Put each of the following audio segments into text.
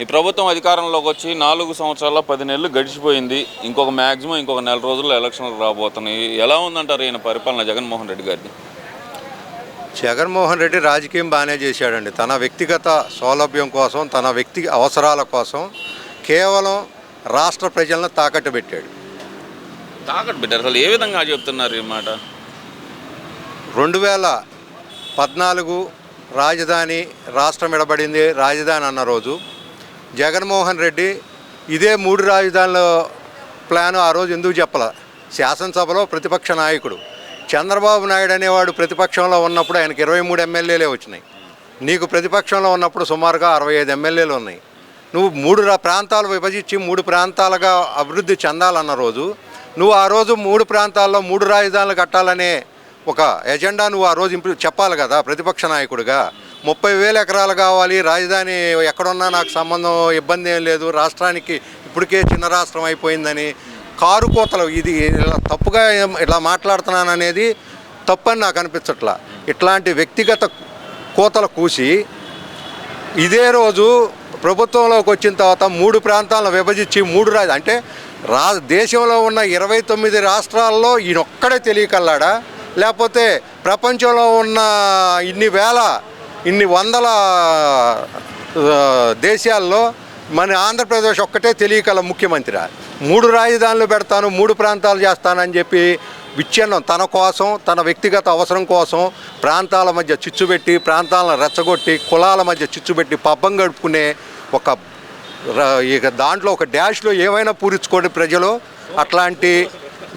ఈ ప్రభుత్వం అధికారంలోకి వచ్చి నాలుగు సంవత్సరాల పది నెలలు గడిచిపోయింది. ఇంకొక మ్యాక్సిమం ఇంకొక నెల రోజుల్లో ఎలక్షన్లు రాబోతున్నాయి. ఎలా ఉందంటారు ఈయన పరిపాలన జగన్మోహన్ రెడ్డి గారిది? జగన్మోహన్ రెడ్డి రాజకీయం బాగానే చేశాడండి. తన వ్యక్తిగత సౌలభ్యం కోసం తన వ్యక్తి అవసరాల కోసం కేవలం రాష్ట్ర ప్రజలను తాకట్టు పెట్టాడు. తాకట్టు పెట్టారు. అసలు ఏ విధంగా చెప్తున్నారు ఈ మాట? రెండు వేల పద్నాలుగు రాజధాని రాష్ట్రం విడబడింది. రాజధాని అన్న రోజు జగన్మోహన్ రెడ్డి ఇదే మూడు రాజధానుల ప్లాన్ ఆ రోజు ఎందుకు చెప్పాల? శాసనసభలో ప్రతిపక్ష నాయకుడు. చంద్రబాబు నాయుడు అనేవాడు ప్రతిపక్షంలో ఉన్నప్పుడు ఆయనకి ఇరవై మూడు ఎమ్మెల్యేలే వచ్చినాయి. నీకు ప్రతిపక్షంలో ఉన్నప్పుడు సుమారుగా అరవై ఐదు ఎమ్మెల్యేలు ఉన్నాయి. నువ్వు మూడు రా- ప్రాంతాలు విభజించి మూడు ప్రాంతాలుగా అభివృద్ధి చెందాలన్న రోజు నువ్వు ఆ రోజు మూడు ప్రాంతాల్లో మూడు రాజధానులు కట్టాలనే ఒక ఎజెండా నువ్వు ఆ రోజు చెప్పాలి కదా ప్రతిపక్ష నాయకుడిగా. ముప్పై వేల ఎకరాలు కావాలి. రాజధాని ఎక్కడున్నా నాకు సంబంధం ఇబ్బంది ఏం లేదు. రాష్ట్రానికి ఇప్పటికే చిన్న రాష్ట్రం అయిపోయిందని. కారు కోతలు ఇది ఇలా తప్పుగా ఇలా మాట్లాడుతున్నాను అనేది తప్పని నాకు అనిపించట్లా. ఇట్లాంటి వ్యక్తిగత కోతలు కూసి ఇదే రోజు ప్రభుత్వంలోకి వచ్చిన తర్వాత మూడు ప్రాంతాలను విభజించి మూడు రాజు అంటే రా దేశంలో ఉన్న ఇరవై తొమ్మిది రాష్ట్రాల్లో ఈయనొక్కడే తెలియకల్లాడా? లేకపోతే ప్రపంచంలో ఉన్న ఇన్ని వేల ఇన్ని వందల దేశాల్లో మన ఆంధ్రప్రదేశ్ ఒక్కటే తెలియకల ముఖ్యమంత్రి. మూడు రాజధానులు పెడతాను మూడు ప్రాంతాలు చేస్తానని చెప్పి విచ్ఛిన్నం తన కోసం తన వ్యక్తిగత అవసరం కోసం ప్రాంతాల మధ్య చిచ్చు పెట్టి ప్రాంతాలను రెచ్చగొట్టి కులాల మధ్య చిచ్చు పెట్టి పబ్బం గడుపుకునే ఒక ఇక దాంట్లో ఒక డ్యాష్లో ఏమైనా పూరించుకోండి ప్రజలు అట్లాంటి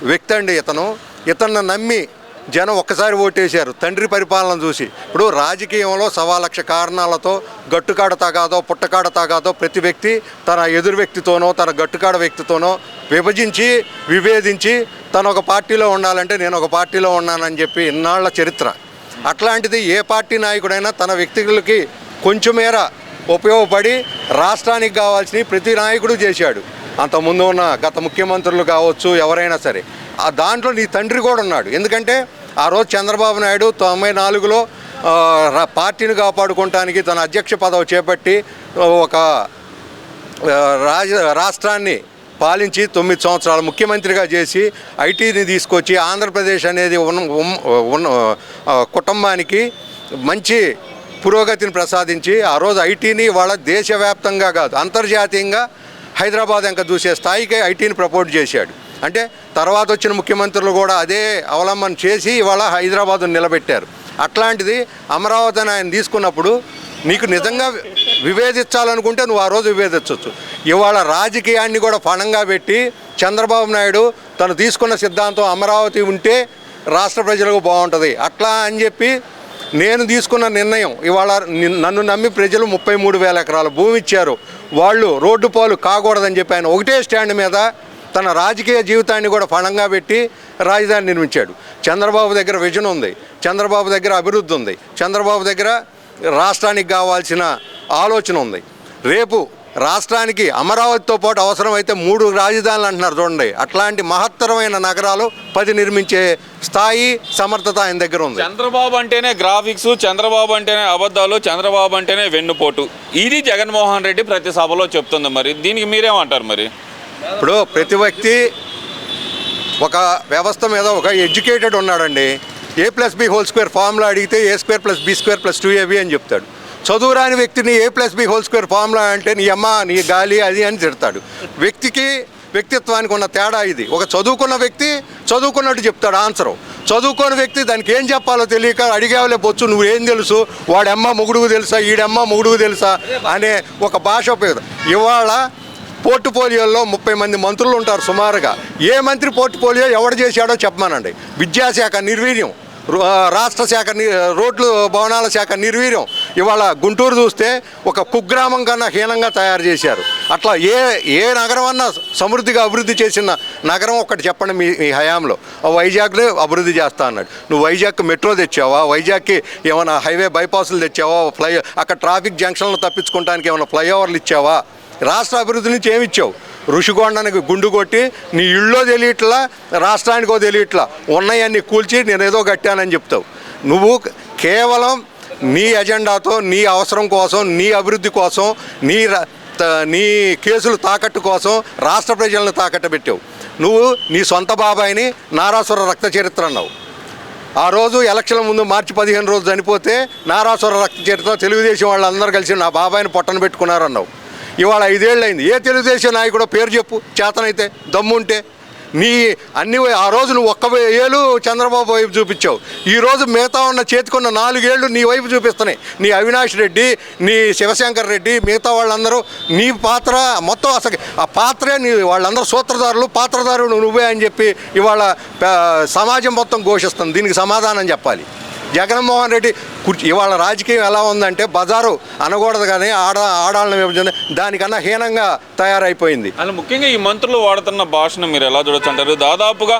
వ్యక్తి అండి ఇతను. ఇతన్ని నమ్మి జనం ఒక్కసారి ఓటేశారు. తండ్రి పరిపాలన చూసి. ఇప్పుడు రాజకీయంలో సవా లక్ష కారణాలతో గట్టుకాడ తగాదో పుట్టకాడ తగాదో ప్రతి వ్యక్తి తన ఎదురు వ్యక్తితోనో తన గట్టుకాడ వ్యక్తితోనో విభజించి విభేదించి తను ఒక పార్టీలో ఉండాలంటే నేను ఒక పార్టీలో ఉన్నానని చెప్పి ఇన్నాళ్ళ చరిత్ర. అట్లాంటిది ఏ పార్టీ నాయకుడైనా తన వ్యక్తులకి కొంచెమేర ఉపయోగపడి రాష్ట్రానికి కావాల్సినవి ప్రతి నాయకుడు చేశాడు. అంతకుముందు ఉన్న గత ముఖ్యమంత్రులు కావచ్చు ఎవరైనా సరే. ఆ దాంట్లో నీ తండ్రి కూడా ఉన్నాడు. ఎందుకంటే ఆ రోజు చంద్రబాబు నాయుడు తొంభై నాలుగులో పార్టీని కాపాడుకోవటానికి తన అధ్యక్ష పదవి చేపట్టి ఒక రాజ రాష్ట్రాన్ని పాలించి తొమ్మిది సంవత్సరాలు ముఖ్యమంత్రిగా చేసి ఐటీని తీసుకొచ్చి ఆంధ్రప్రదేశ్ అనేది ఉన్న ఉన్న కుటుంబానికి మంచి పురోగతిని ప్రసాదించి ఆ రోజు ఐటీని వాళ్ళ దేశవ్యాప్తంగా కాదు అంతర్జాతీయంగా హైదరాబాద్ ఇంకా చూసే స్థాయికి ఐటీని ప్రపోర్ట్ చేశాడు. అంటే తర్వాత వచ్చిన ముఖ్యమంత్రులు కూడా అదే అవలంబన చేసి ఇవాళ హైదరాబాద్ను నిలబెట్టారు. అట్లాంటిది అమరావతిని ఆయన తీసుకున్నప్పుడు నీకు నిజంగా వివేదించాలనుకుంటే నువ్వు ఆ రోజు వివేదించవచ్చు ఇవాళ రాజకీయాన్ని కూడా పణంగా పెట్టి చంద్రబాబు నాయుడు తను తీసుకున్న సిద్ధాంతం అమరావతి ఉంటే రాష్ట్ర ప్రజలకు బాగుంటుంది. అట్లా అని చెప్పి నేను తీసుకున్న నిర్ణయం ఇవాళ నన్ను నమ్మి ప్రజలు ముప్పై మూడు వేల ఎకరాల భూమి ఇచ్చారు. వాళ్ళు రోడ్డు పాలు కాకూడదని చెప్పి ఆయన ఒకటే స్టాండ్ మీద తన రాజకీయ జీవితాన్ని కూడా పణంగా పెట్టి రాజధాని నిర్మించాడు. చంద్రబాబు దగ్గర విజన్ ఉంది. చంద్రబాబు దగ్గర అభివృద్ధి ఉంది. చంద్రబాబు దగ్గర రాష్ట్రానికి కావాల్సిన ఆలోచన ఉంది. రేపు రాష్ట్రానికి అమరావతితో పాటు అవసరమైతే మూడు రాజధానులు అంటున్నారు చూడండి. అట్లాంటి మహత్తరమైన నగరాలు పది నిర్మించే స్థాయి సమర్థత ఆయన దగ్గర ఉంది. చంద్రబాబు అంటేనే గ్రాఫిక్స్ చంద్రబాబు అంటేనే అబద్ధాలు చంద్రబాబు అంటేనే వెన్నుపోటు. ఇది జగన్మోహన్ రెడ్డి ప్రతి సభలో చెప్తుంది మరి. దీనికి మీరేమంటారు మరి? ఇప్పుడు ప్రతి వ్యక్తి ఒక వ్యవస్థ మీద ఒక ఎడ్యుకేటెడ్ ఉన్నాడండి. A plus B whole square formula అడిగితే A square plus B square plus two AB అని చెప్తాడు. చదువురాని వ్యక్తిని A plus B whole square formula అంటే నీ అమ్మ నీ గాలి అది అని తిడతాడు. వ్యక్తికి వ్యక్తిత్వానికి ఉన్న తేడా ఇది. ఒక చదువుకున్న వ్యక్తి చదువుకున్నట్టు చెప్తాడు ఆన్సరు. చదువుకోని వ్యక్తి దానికి ఏం చెప్పాలో తెలియక అడిగేవలే బొచ్చు నువ్వేం తెలుసు? వాడమ్మ మొగుడుకు తెలుసా? ఈడమ్మ మొగుడుకు తెలుసా? అనే ఒక భాష ఉపయోగం. ఇవాళ పోర్టుపోలియోలో ముప్పై మంది మంత్రులు ఉంటారు సుమారుగా. ఏ మంత్రి పోర్టుపోలియో ఎవడు చేశాడో చెప్పమానండి. విద్యాశాఖ నిర్వీర్యం రాష్ట్ర శాఖ రోడ్లు భవనాల శాఖ నిర్వీర్యం. ఇవాళ గుంటూరు చూస్తే ఒక కుగ్రామం కన్నా హీనంగా తయారు చేశారు. అట్లా ఏ ఏ నగరం అన్నా సమృద్ధిగా అభివృద్ధి చేసిన నగరం ఒకటి చెప్పండి మీ మీ హయాంలో. ఆ వైజాగ్లో అభివృద్ధి చేస్తా అన్నాడు. నువ్వు వైజాగ్ మెట్రో తెచ్చావా? వైజాగ్కి ఏమైనా హైవే బైపాసులు తెచ్చావా? ఫ్లై అక్కడ ట్రాఫిక్ జంక్షన్లు తప్పించుకోవడానికి ఏమైనా ఫ్లైఓవర్లు ఇచ్చావా? రాష్ట్ర అభివృద్ధి నుంచి ఏమిచ్చావు ఋషికొండనికి గుండు కొట్టి నీ ఇళ్ళో తెలియట్లా రాష్ట్రానికో తెలియట్లా ఉన్నాయన్నీ కూల్చి నేను ఏదో కట్టానని చెప్తావు. నువ్వు కేవలం నీ ఎజెండాతో నీ అవసరం కోసం నీ అభివృద్ధి కోసం నీ త- నీ కేసులు తాకట్టు కోసం రాష్ట్ర ప్రజలను తాకట్టు పెట్టావు నువ్వు నీ సొంత బాబాయిని నారాసుర రక్త చరిత్ర అన్నావు. ఆ రోజు ఎలక్షన్ల ముందు మార్చి పదిహేను రోజు చనిపోతే నారాసుర రక్త చరిత్ర తెలుగుదేశం వాళ్ళందరూ కలిసి నా బాబాయిని పొట్టను పెట్టుకున్నారన్నావు. ఇవాళ ఐదేళ్ళు అయింది ఏ తెలుగుదేశం నాయకుడో పేరు చెప్పు చేతనైతే దమ్ముంటే. నీ అన్ని ఆ రోజు నువ్వు ఒక్క ఏళ్ళు చంద్రబాబు వైపు చూపించావు. ఈ రోజు మిగతా ఉన్న చేతికున్న నాలుగేళ్ళు నీ వైపు చూపిస్తున్నాయి. నీ అవినాష్ రెడ్డి నీ శివశంకర్ రెడ్డి మిగతా వాళ్ళందరూ నీ పాత్ర మొత్తం అసలు ఆ పాత్రే నీ వాళ్ళందరూ సూత్రధారులు పాత్రధారులు నువ్వే అని చెప్పి ఇవాళ సమాజం మొత్తం ఘోషిస్తుంది. దీనికి సమాధానం చెప్పాలి. జగన్మోహన్ రెడ్డి కుర్చీ ఇవాళ రాజకీయం ఎలా ఉందంటే బజారు అనకూడదు కానీ ఆడ ఆడాలని విభజన దానికన్నా హీనంగా తయారైపోయింది. అసలు ముఖ్యంగా ఈ మంత్రులు వాడుతున్న భాషను మీరు ఎలా చూడొచ్చు అంటారు? దాదాపుగా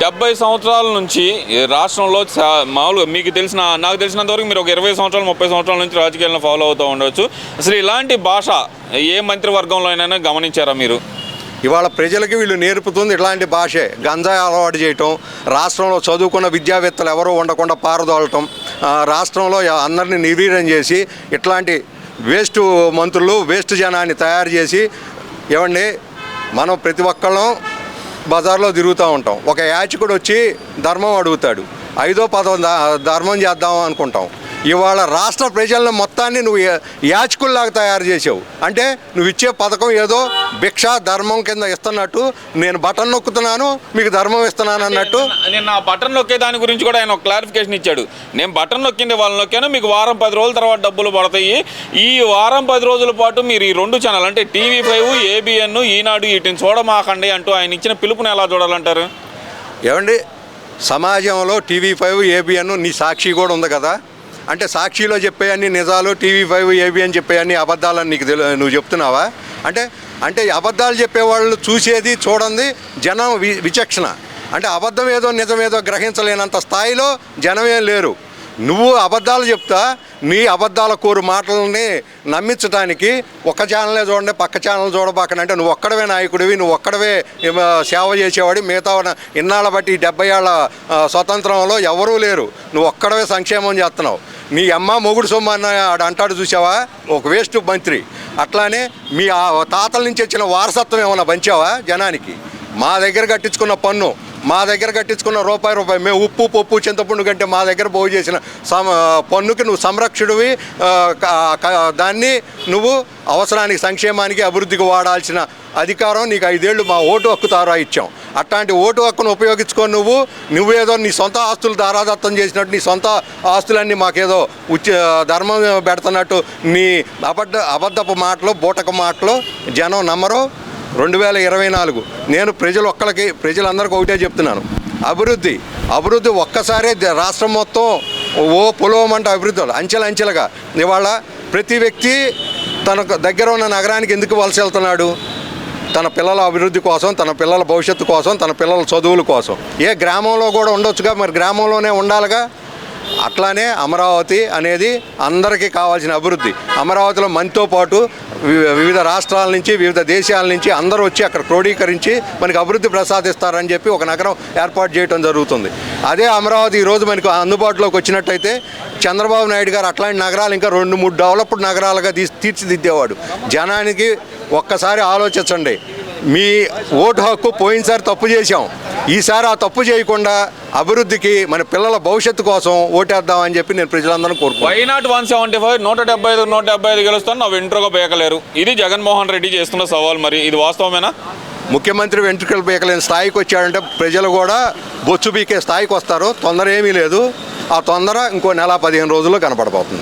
డెబ్బై సంవత్సరాల నుంచి రాష్ట్రంలో చా- మామూలుగా మీకు తెలిసిన నాకు తెలిసినంత వరకు మీరు ఒక ఇరవై సంవత్సరాలు ముప్పై సంవత్సరాల నుంచి రాజకీయాలను ఫాలో అవుతూ ఉండవచ్చు అసలు ఇలాంటి భాష ఏ మంత్రివర్గంలో అయినా గమనించారా మీరు? ఇవాళ ప్రజలకి వీళ్ళు నేర్పుతుంది ఇట్లాంటి భాషే. గంజాయి అలవాటు చేయటం రాష్ట్రంలో చదువుకున్న విద్యావేత్తలు ఎవరూ ఉండకుండా పారదోలటం రాష్ట్రంలో అందరినీ నిర్వీర్యం చేసి ఇట్లాంటి వేస్ట్ మంత్రులు వేస్ట్ జనాన్ని తయారు చేసి ఏమండి మనం ప్రతి ఒక్కళ్ళం బజార్లో తిరుగుతూ ఉంటాం. ఒక యాచకుడు వచ్చి ధర్మం అడుగుతాడు. ఐదో పదో ధర్మం చేద్దాం అనుకుంటాం. ఇవాళ రాష్ట్ర ప్రజలను మొత్తాన్ని నువ్వు యాచకుల్లాగా తయారు చేసావు. అంటే నువ్వు ఇచ్చే పథకం ఏదో భిక్ష ధర్మం కింద ఇస్తున్నట్టు నేను బటన్ నొక్కుతున్నాను మీకు ధర్మం ఇస్తున్నాను అన్నట్టు. నేను ఆ బటన్ నొక్కే దాని గురించి కూడా ఆయన ఒక క్లారిఫికేషన్ ఇచ్చాడు. నేను బటన్ నొక్కింది వాళ్ళు నొక్కాను మీకు వారం పది రోజుల తర్వాత డబ్బులు పడతాయి. ఈ వారం పది రోజుల పాటు మీరు ఈ రెండు ఛానల్ అంటే టీవీ ఫైవ్ ఏబిఎన్ ఈనాడు వీటిని చూడమాకండి అంటూ ఆయన ఇచ్చిన పిలుపుని ఎలా చూడాలంటారు? ఏమండి సమాజంలో టీవీ ఫైవ్ ఏబిఎన్ నీ సాక్షి కూడా ఉంది కదా. అంటే సాక్షిలో చెప్పే అన్ని నిజాలు టీవీ ఫైవ్ ఏబిఎన్ చెప్పే అన్ని అబద్ధాలని నీకు తెలు నువ్వు చెప్తున్నావా? అంటే అంటే అబద్ధాలు చెప్పేవాళ్ళు చూసేది చూడండి జనం వి విచక్షణ. అంటే అబద్ధం ఏదో నిజమేదో గ్రహించలేనంత స్థాయిలో జనమే లేరు. నువ్వు అబద్ధాలు చెప్తా నీ అబద్ధాల కోరు మాటలని నమ్మించడానికి ఒక ఛానలే చూడండి పక్క ఛానల్ చూడబాకండి అంటే నువ్వు ఒక్కడవే నాయకుడివి నువ్వు ఒక్కడవే సేవ చేసేవాడి మిగతా ఉన్న ఇన్నాళ్ళ బట్టి డెబ్బై ఏళ్ళ స్వతంత్రంలో ఎవరూ లేరు. నువ్వు ఒక్కడవే సంక్షేమం చేస్తున్నావు. నీ అమ్మ మొగుడు సొమ్ము అన్న ఆడు అంటాడు చూసావా? ఒక వేస్ట్ మంత్రి. అట్లానే మీ ఆ తాతల నుంచి వచ్చిన వారసత్వం ఏమైనా పంచావా జనానికి? మా దగ్గర కట్టించుకున్న పన్ను మా దగ్గర కట్టించుకున్న రూపాయి రూపాయి. మేము ఉప్పు పప్పు చింతపండు కంటే మా దగ్గర పోగు చేసిన సమ పన్నుకి నువ్వు సంరక్షుడివి. దాన్ని నువ్వు అవసరానికి సంక్షేమానికి అభివృద్ధికి వాడాల్సిన అధికారం నీకు ఐదేళ్ళు మా ఓటు హక్కు తారా ఇచ్చాం. అట్లాంటి ఓటు హక్కును ఉపయోగించుకొని నువ్వు నువ్వేదో నీ సొంత ఆస్తులు దారాదత్తం చేసినట్టు నీ సొంత ఆస్తులన్నీ మాకేదో ఉచ్చ ధర్మం పెడుతున్నట్టు నీ అబద్ధ అబద్ధపు మాటలు బూటక మాటలు జనం నమ్మరు. రెండు వేల ఇరవై నాలుగు. నేను ప్రజలు ఒక్కరికి ప్రజలందరికీ ఒకటే చెప్తున్నాను. అభివృద్ధి అభివృద్ధి ఒక్కసారే రాష్ట్రం మొత్తం ఓ పొలవమంట అభివృద్ధి అంచెల అంచెలుగా. ఇవాళ ప్రతి వ్యక్తి తనకు దగ్గర ఉన్న నగరానికి ఎందుకు వలస వెళ్తున్నాడు? తన పిల్లల అభివృద్ధి కోసం తన పిల్లల భవిష్యత్తు కోసం తన పిల్లల చదువుల కోసం. ఏ గ్రామంలో కూడా ఉండొచ్చుగా? మరి గ్రామంలోనే ఉండాలిగా? అట్లానే అమరావతి అనేది అందరికీ కావాల్సిన అభివృద్ధి. అమరావతిలో మనతో పాటు వివిధ రాష్ట్రాల నుంచి వివిధ దేశాల నుంచి అందరూ వచ్చి అక్కడ క్రోడీకరించి మనకి అభివృద్ధి ప్రసాదిస్తారని చెప్పి ఒక నగరం ఏర్పాటు చేయడం జరుగుతుంది. అదే అమరావతి ఈరోజు మనకు అందుబాటులోకి వచ్చినట్టయితే చంద్రబాబు నాయుడు గారు అట్లాంటి నగరాలు ఇంకా రెండు మూడు డెవలప్డ్ నగరాలుగా తీర్చిదిద్దేవాడు. జనానికి ఒక్కసారి ఆలోచించండి. మీ ఓటు హక్కు పోయినసారి తప్పు చేశాం. ఈసారి ఆ తప్పు చేయకుండా అభివృద్ధికి మన పిల్లల భవిష్యత్తు కోసం ఓటేద్దామని చెప్పి నేను ప్రజలందరూ కోరుకుంటున్నాను. Why not one seventy five నూట డెబ్బై ఐదు నూట డెబ్బై ఐదు గెలుస్తాను. నా వెంట్రుగా పేకలేరు. ఇది జగన్మోహన్ రెడ్డి చేస్తున్న సవాల్ మరి. ఇది వాస్తవమేనా? ముఖ్యమంత్రి వెంట్రుకలు పీకలేని స్థాయికి వచ్చాడంటే ప్రజలు కూడా బొచ్చు పీకే స్థాయికి వస్తారు. తొందర ఏమీ లేదు. ఆ తొందర ఇంకో నెల పదిహేను రోజుల్లో కనపడబోతుంది.